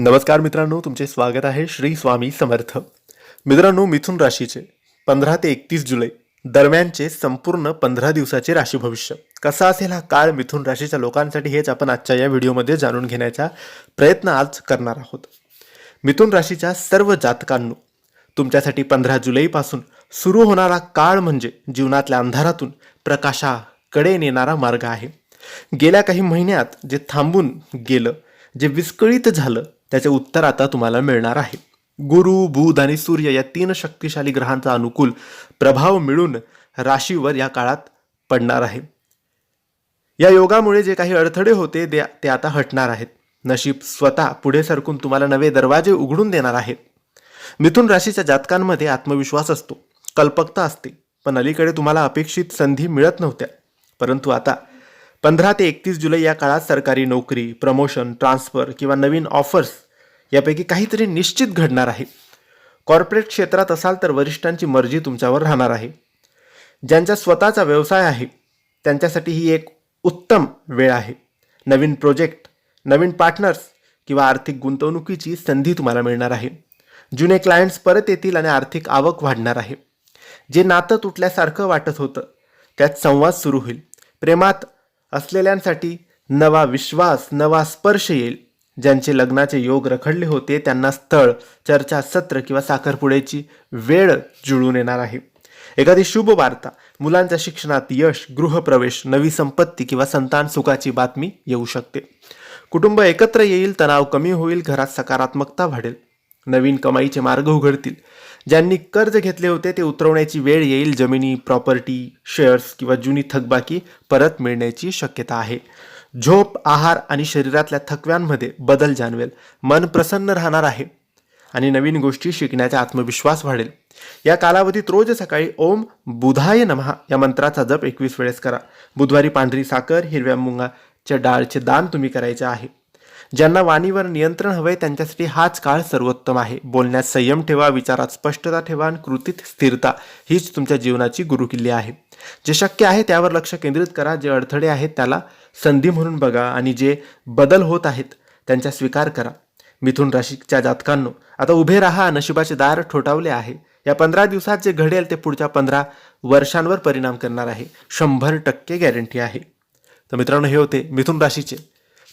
नमस्कार मित्रांनो तुमचे स्वागत आहे श्री स्वामी समर्थ. मित्रांनो मिथुन राशीचे पंधरा ते एकतीस जुलै दरम्यानचे संपूर्ण पंधरा दिवसाचे राशी भविष्य. कसा असेल हा काळ मिथुन राशीच्या लोकांसाठी हेच आपण आजच्या या व्हिडिओमध्ये जाणून घेण्याचा प्रयत्न आज करणार आहोत. मिथुन राशीच्या सर्व जातकांनो तुमच्यासाठी पंधरा जुलैपासून सुरू होणारा काळ म्हणजे जीवनातल्या अंधारातून प्रकाशाकडे नेणारा मार्ग आहे. गेल्या काही महिन्यात जे थांबून गेलं जे विस्कळीत झालं त्याचे उत्तर आता तुम्हाला मिळणार आहे. गुरु बुध आणि सूर्य या तीन शक्तिशाली ग्रहांचा अनुकूल प्रभाव मिळून राशीवर या काळात पडणार आहे. या योगामुळे जे काही अडथळे होते ते ते आता हटणार आहेत. नशीब स्वतः पुढे सरकून तुम्हाला नवे दरवाजे उघडून देणार आहेत मिथुन राशीच्या जातकांमध्ये आत्मविश्वास असतो. कल्पकता असते. पण अलीकडे तुम्हाला अपेक्षित संधी मिळत नव्हत्या. परंतु आता पंधरा ते एकतीस जुलै या काळात सरकारी नोकरी प्रमोशन ट्रान्सफर किंवा नवीन ऑफर्स यापैकी काहीतरी निश्चित घडणार आहे. कॉर्पोरेट क्षेत्रात असाल तर वरिष्ठांची मर्जी तुमच्यावर राहणार आहे. ज्यांचा स्वतःचा व्यवसाय आहे त्यांच्यासाठी ही एक उत्तम वेळ आहे. नवीन प्रोजेक्ट नवीन पार्टनर्स किंवा आर्थिक गुंतवणुकीची संधी तुम्हाला मिळणार आहे. जुने क्लायंट्स परत येतील आणि आर्थिक आवक वाढणार आहे. जे नातं तुटल्यासारखं वाटत होतं त्यात संवाद सुरू होईल. प्रेमात असलेल्यांसाठी नवा विश्वास नवा स्पर्श येईल. ज्यांचे लग्नाचे योग रखडले होते त्यांना स्थळ चर्चा सत्र किंवा साखरपुड्याची वेळ जुळून येणार आहे. एखादी शुभ वार्ता मुलांच्या शिक्षणात यश गृहप्रवेश नवी संपत्ती किंवा संतान सुखाची बातमी येऊ शकते. कुटुंब एकत्र येईल तणाव कमी होईल घरात सकारात्मकता वाढेल. नवीन कमाईचे मार्ग उघडतील. ज्यांनी कर्ज घेतले होते ते उतरवण्याची वेळ येईल जमिनी प्रॉपर्टी शेअर्स किंवा जुनी थकबाकी परत मिळण्याची शक्यता आहे. झोप आहार आणि शरीरातल्या थकव्यांमध्ये बदल जाणवेल. मन प्रसन्न राहणार आहे. आणि नवीन गोष्टी शिकण्याचा आत्मविश्वास वाढेल. या कालावधीत रोज सकाळी ओम बुधाय नमहा या मंत्राचा जप एकवीस वेळेस करा. बुधवारी पांढरी साखर हिरव्या मुंगाच्या डाळचे दान तुम्ही करायचे आहे. ज्यांना वाणीवर नियंत्रण हवंय त्यांच्यासाठी हाच काळ सर्वोत्तम आहे. बोलण्यात संयम ठेवा विचारात स्पष्टता ठेवा आणि कृतीत स्थिरता हीच तुमच्या जीवनाची गुरुकिल्ली आहे. जे शक्य आहे त्यावर लक्ष केंद्रित करा जे अडथळे आहेत त्याला संधी म्हणून बघा आणि जे बदल होत आहेत त्यांचा स्वीकार करा. मिथुन राशीच्या जातकांनो आता उभे राहा नशिबाचे दार ठोठावले आहे. या पंधरा दिवसात जे घडेल ते पुढच्या पंधरा वर्षांवर परिणाम करणार आहे. शंभर टक्के गॅरंटी आहे. तर मित्रांनो हे होते मिथुन राशीचे